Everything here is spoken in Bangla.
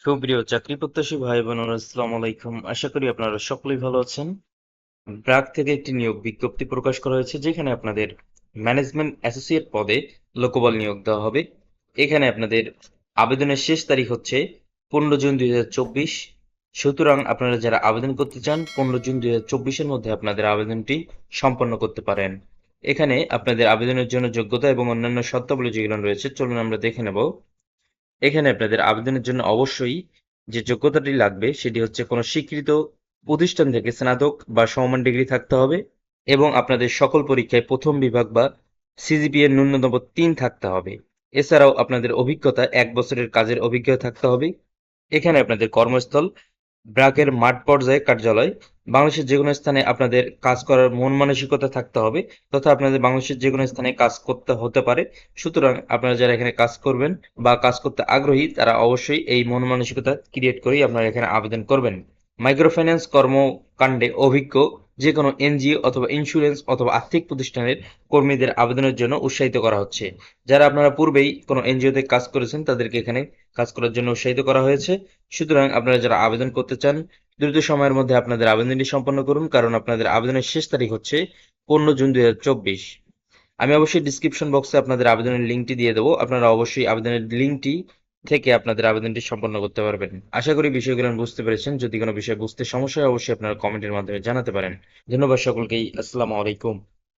সুপ্রিয় চাকরি প্রত্যাশী ভাই বোনেরা আসসালামু আলাইকুম। আশা করি আপনারা সকলেই ভালো আছেন। ব্র্যাক থেকে একটি নিয়োগ বিজ্ঞপ্তি প্রকাশ করা হয়েছে, যেখানে আপনাদের ম্যানেজমেন্ট অ্যাসোসিয়েট পদে লোকবল নিয়োগ দেওয়া হবে। এখানে আপনাদের আবেদনের শেষ তারিখ হচ্ছে পনেরো জুন দুই হাজার চব্বিশ। সুতরাং আপনারা যারা আবেদন করতে চান, পনেরো জুন দুই হাজার চব্বিশের মধ্যে আপনাদের আবেদনটি সম্পন্ন করতে পারেন। এখানে আপনাদের আবেদনের জন্য যোগ্যতা এবং অন্যান্য শর্তাবলী যেগুলো রয়েছে, চলুন আমরা দেখে নেব। এখানে আপনাদের আবেদনের জন্য অবশ্যই যে যোগ্যতাটি লাগবে, সেটি হচ্ছে কোনো স্বীকৃত প্রতিষ্ঠান থেকে স্নাতক বা সমমান ডিগ্রি থাকতে হবে এবং আপনাদের সকল পরীক্ষায় প্রথম বিভাগ বা সিজিপিএ ন্যূনতম তিন থাকতে হবে। এছাড়াও আপনাদের অভিজ্ঞতা, এক বছরের কাজের অভিজ্ঞতা থাকতে হবে। এখানে আপনাদের কর্মস্থল ব্র্যাকের মাঠ পর্যায়ে কার্যালয়। বাংলাদেশের যে কোনো স্থানে আপনাদের কাজ করার মন মানসিকতা থাকতে হবে, তথা আপনাদের বাংলাদেশের যে কোনো স্থানে কাজ করতে হতে পারে। সুতরাং আপনারা যারা এখানে কাজ করবেন বা কাজ করতে আগ্রহী, তারা অবশ্যই এই মন মানসিকতা ক্রিয়েট করেই আপনারা এখানে আবেদন করবেন। মাইক্রোফিন্যান্স কর্মকাণ্ডে অভিজ্ঞ যে কোনো এনজিও অথবা ইন্স্যুরেন্স অথবা আর্থিক প্রতিষ্ঠানের কর্মীদের আবেদনের জন্য উৎসাহিত করা হচ্ছে। যারা আপনারা পূর্বেই কোনো এনজিওতে কাজ করেছেন, তাদেরকে এখানে কাজ করার জন্য উৎসাহিত করা হয়েছে। সুতরাং আপনারা যারা আবেদন করতে চান, দ্রুত সময়ের মধ্যে আপনাদের আবেদনটি সম্পন্ন করুন, কারণ আপনাদের আবেদনের শেষ তারিখ হচ্ছে পনেরো জুন দুই হাজার চব্বিশ। আমি অবশ্যই ডিসক্রিপশন বক্সে আপনাদের আবেদনের লিঙ্কটি দিয়ে দেবো। আপনারা অবশ্যই আবেদনের লিঙ্কটি থেকে আপনাদের আবেদনটি সম্পন্ন করতে পারবেন। আশা করি বিষয়গুলো বুঝতে পেরেছেন। যদি কোনো বিষয় বুঝতে সমস্যা হয়, অবশ্যই আপনারা কমেন্টের মাধ্যমে জানাতে পারেন। ধন্যবাদ সকলকেই। আসসালামু আলাইকুম।